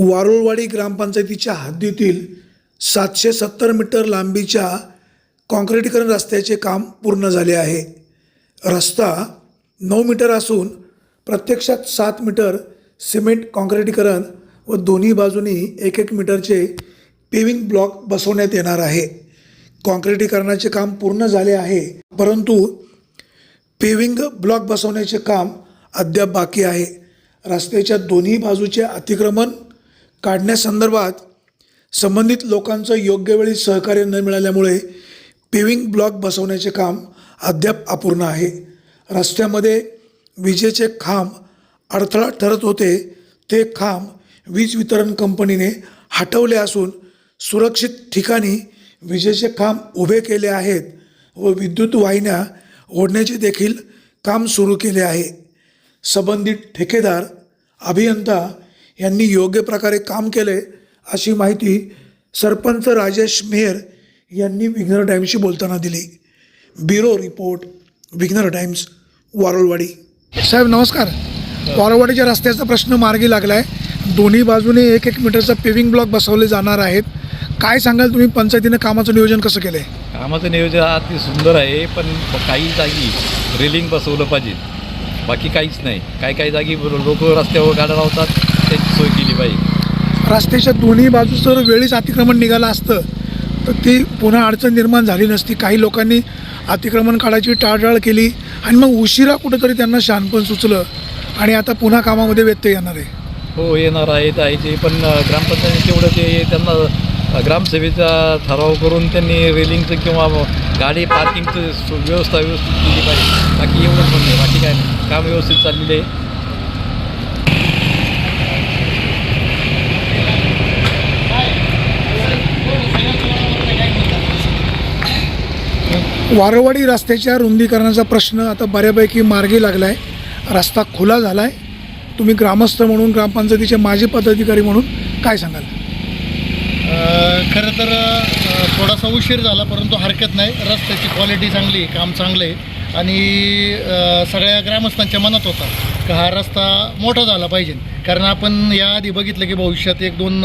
वारुळवाडी ग्रामपंचायतीच्या हद्दीतील सातशे सत्तर मीटर लांबीच्या काँक्रिटीकरण रस्त्याचे काम पूर्ण झाले आहे. रस्ता नऊ मीटर असून प्रत्यक्षात सात मीटर सिमेंट काँक्रिटीकरण व दोन्ही बाजूनी एक एक मीटरचे पेविंग ब्लॉक बसवण्यात येणार आहे. काँक्रिटीकरणाचे काम पूर्ण झाले आहे परंतु पेविंग ब्लॉक बसवण्याचे काम अद्याप बाकी आहे. रस्त्याच्या दोन्ही बाजूचे अतिक्रमण काढण्यासंदर्भात संबंधित लोकांचं योग्य वेळी सहकार्य न मिळाल्यामुळे पेविंग ब्लॉक बसवण्याचे काम अद्याप अपूर्ण आहे. रस्त्यामध्ये विजेचे खांब अडथळा ठरत होते ते खांब वीज वितरण कंपनीने हटवले असून सुरक्षित ठिकाणी विजेचे खांब उभे केले आहेत व विद्युत वाहिन्या ओढण्याचे देखील काम सुरू केले आहे. संबंधित ठेकेदार अभियंता यांनी योग्य प्रकारे काम केले अशी माहिती सरपंच राजेश मेहर यांनी विघ्नर टाईम्सशी बोलताना दिली. Bureau report Vighnar Times Warulwadi साहेब नमस्कार. वारुळवाडीच्या रस्त्याचा प्रश्न मार्गी लागला आहे दोन्ही बाजूने एक एक मीटरचा पेविंग ब्लॉक बसवले जाणार आहेत. काय सांगाल तुम्ही? पंचायतीनं कामाचं नियोजन कसं केलं आहे कामाचं नियोजन अति सुंदर आहे पण काही जागी रेलिंग बसवलं पाहिजे. बाकी काहीच नाही. काही काही जागी लोक रस्त्यावर गाड्या लावतात? त्याची सोय केली पाहिजे. रस्त्याच्या दोन्ही बाजू जर वेळीच अतिक्रमण निघालं असतं तर ती पुन्हा अडचण निर्माण झाली नसती. काही लोकांनी अतिक्रमण काढायची टाळटाळ केली आणि मग उशिरा कुठंतरी त्यांना शहाणपण सुचलं आणि आता पुन्हा कामामध्ये व्यत्यय येणार आहे. हो येणार आहे ते आहे पण ग्रामपंचायत तेवढं ते त्यांना ग्रामसभेचा ठराव करून त्यांनी रेलिंगचं किंवा गाडी पार्किंगचं व्यवस्था व्यवस्थित केली पाहिजे. बाकी एवढंच म्हणणं आहे. बाकी काय नाही. काम व्यवस्थित चाललेलं आहे. वारवाडी रस्त्याच्या रुंदीकरणाचा प्रश्न आता बऱ्यापैकी मार्गी लागला आहे रस्ता खुला झाला आहे तुम्ही ग्रामस्थ म्हणून ग्रामपंचायतीचे माजी पदाधिकारी म्हणून काय सांगाल? खरं तर थोडासा उशीर झाला परंतु हरकत नाही. रस्त्याची क्वालिटी चांगली आहे काम चांगलं आहे. आणि सगळ्या ग्रामस्थांच्या मनात होता का हा रस्ता मोठा झाला पाहिजे. कारण आपण याआधी बघितलं की भविष्यात एक दोन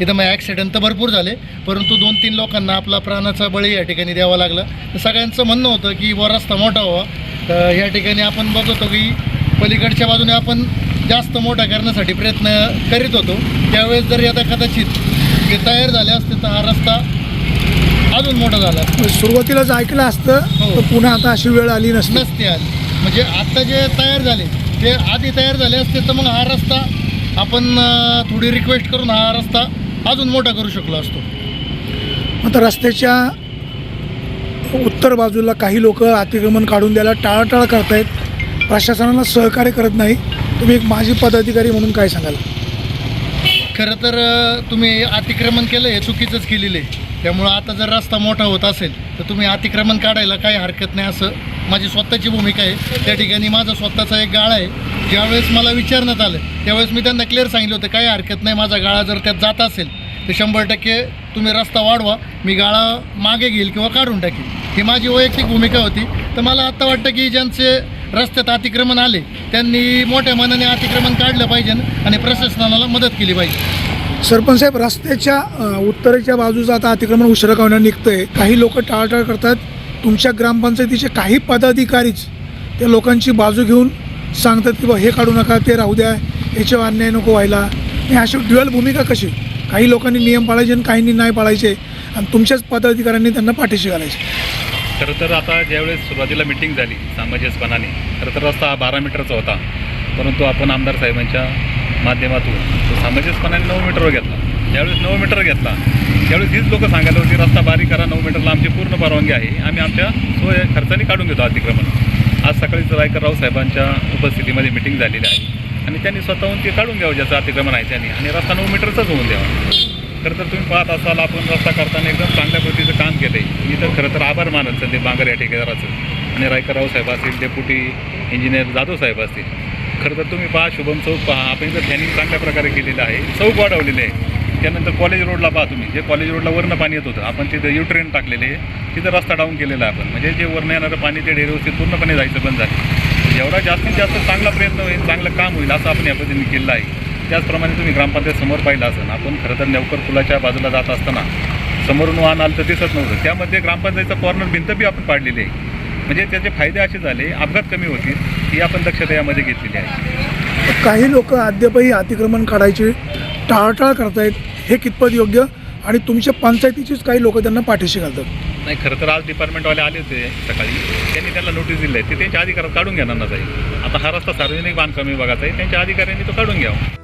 इथं मग ॲक्सिडेंट तर भरपूर झाले परंतु दोन तीन लोकांना आपला प्राणाचा बळी या ठिकाणी द्यावा लागला. तर सगळ्यांचं म्हणणं होतं की व रस्ता मोठा व्हावा. तर या ठिकाणी आपण बघतो की पलीकडच्या बाजूने आपण जास्त मोठा करण्यासाठी प्रयत्न करीत होतो. त्यावेळेस जर आता कदाचित ते तयार झाले असते तर हा रस्ता अजून मोठा झाला. सुरुवातीलाच ऐकलं असतं हो. तर पुन्हा आता अशी वेळ आली नसती. नसते आली. म्हणजे आता जे तयार झाले ते आधी तयार झाले असते तर मग हा रस्ता आपण थोडी रिक्वेस्ट करून हा रस्ता अजून मोठा करू शकलो असतो. आता रस्त्याच्या उत्तर बाजूला काही लोक अतिक्रमण काढून द्यायला टाळाटाळ करतायत. प्रशासनाला सहकार्य करत नाही. तुम्ही एक माजी पदाधिकारी म्हणून काय सांगाल? खरं तर तुम्ही अतिक्रमण केलं हे चुकीचंच केलेलं आहे. त्यामुळं आता जर रस्ता मोठा होत असेल तर तुम्ही अतिक्रमण काढायला काही हरकत नाही असं माझी स्वतःची भूमिका आहे. त्या ठिकाणी माझा स्वतःचा एक गाळा आहे. ज्यावेळेस मला विचारण्यात आलं त्यावेळेस मी त्यांना क्लिअर सांगितलं होतं काही हरकत नाही माझा गाळा जर त्यात जात असेल तर शंभर टक्के तुम्ही रस्ता वाढवा मी गाळा मागे घेईल किंवा काढून टाकेल. ही माझी वैयक्तिक भूमिका होती. तर मला आत्ता वाटतं की ज्यांचे रस्त्यात अतिक्रमण आले त्यांनी मोठ्या मनाने अतिक्रमण काढलं पाहिजे आणि प्रशासनाला मदत केली पाहिजे. सरपंच साहेब रस्त्याच्या उत्तरेच्या बाजूचं आता अतिक्रमण उशिरा कावण्या निघतंय. काही लोक टाळटाळ करतात. तुमच्या ग्रामपंचायतीचे काही पदाधिकारीच त्या लोकांची बाजू घेऊन सांगतात की बा हे काढू नका ते राहू द्या याच्यावर अन्याय नको व्हायला. हे अशी ड्युअल भूमिका कशी? काही लोकांनी नियम पाळायचे आणि काहींनी नाही पाळायचे. आणि तुमच्याच पदाधिकाऱ्यांनी त्यांना पाठीशी घालायचे. खरं तर आता ज्यावेळेस सुरुवातीला मिटिंग झाली सामंजस्यपणाने खरं तर रस्ता हा बारा मीटरचा होता. परंतु आपण आमदार साहेबांच्या माध्यमातून तो सामंजस्यपणाने नऊ मीटरवर घेतला. ज्यावेळेस नऊ मीटर घेतला त्यावेळेस हीच लोकं सांगायला होती रस्ता बारीक करा नऊ मीटरला आमची पूर्ण परवानगी आहे. आम्ही आमच्या सोय खर्चाने काढून घेतो अतिक्रमण. आज सकाळीच रायकरराव साहेबांच्या उपस्थितीमध्ये मिटिंग झालेली आहे. आणि त्यांनी स्वतःहून ते काढून घ्यावं ज्याचं अतिक्रमण आहे त्यांनी. आणि रस्ता नऊ मीटरचाच होऊन द्यावा. खरं तर तुम्ही पाहत असाल आपण रस्ता करताना एकदम चांगल्या पद्धतीचं काम केलं आहे मी तर खरं तर आभार मानत संदीप बांगर या ठेकेदाराचं आणि रायकरराव साहेब असतील डेप्युटी इंजिनियर जाधव साहेब असतील. खरं तर तुम्ही पहा शुभम चौक पहा आपण इथं प्लॅनिंग चांगल्या प्रकारे केलेलं आहे. चौक वाढवलेले आहे. त्यानंतर कॉलेज रोडला पहा तुम्ही. जे कॉलेज रोडला वरनं पाणी येत होतं आपण तिथं युट्रेन टाकलेले आहे. तिथं रस्ता डाऊन केलेला आहे आपण. म्हणजे जे वरनं येणारं पाणी ते डेरेवरती पूर्णपणे जायचं बंद झालं. एवढा जास्तीत जास्त चांगला प्रयत्न होईल चांगलं काम होईल असं आपण या पद्धतीने केलं आहे. त्याचप्रमाणे तुम्ही ग्रामपंचायत समोर पाहिलं असेल आपण खरं तर नेवकर पुलाच्या बाजूला जात असताना समोरून वाहन आलं तर दिसत नव्हतं. त्यामध्ये ग्रामपंचायतचा कॉर्नर भिंत बी आपण पाडलेली आहे. म्हणजे त्याचे फायदे असे झाले अपघात कमी होतील ही आपण दक्षता यामध्ये घेतलेली आहे. काही लोक अद्यापही अतिक्रमण काढायचे टाळाटाळ करतायत हे कितपत योग्य? आणि तुमच्या पंचायतीचीच काही लोक त्यांना पाठीशी घालतात. नाही खरं तर आज डिपार्टमेंटवाले आले होते सकाळी. त्यांनी त्यांना नोटीस दिली आहे ते त्यांच्या अधिकारात काढून घेणार ना जाईल आता हा रस्ता सार्वजनिक बांधकाम विभागाचा आहे. त्यांच्या अधिकाऱ्यांनी तो काढून घ्यावा.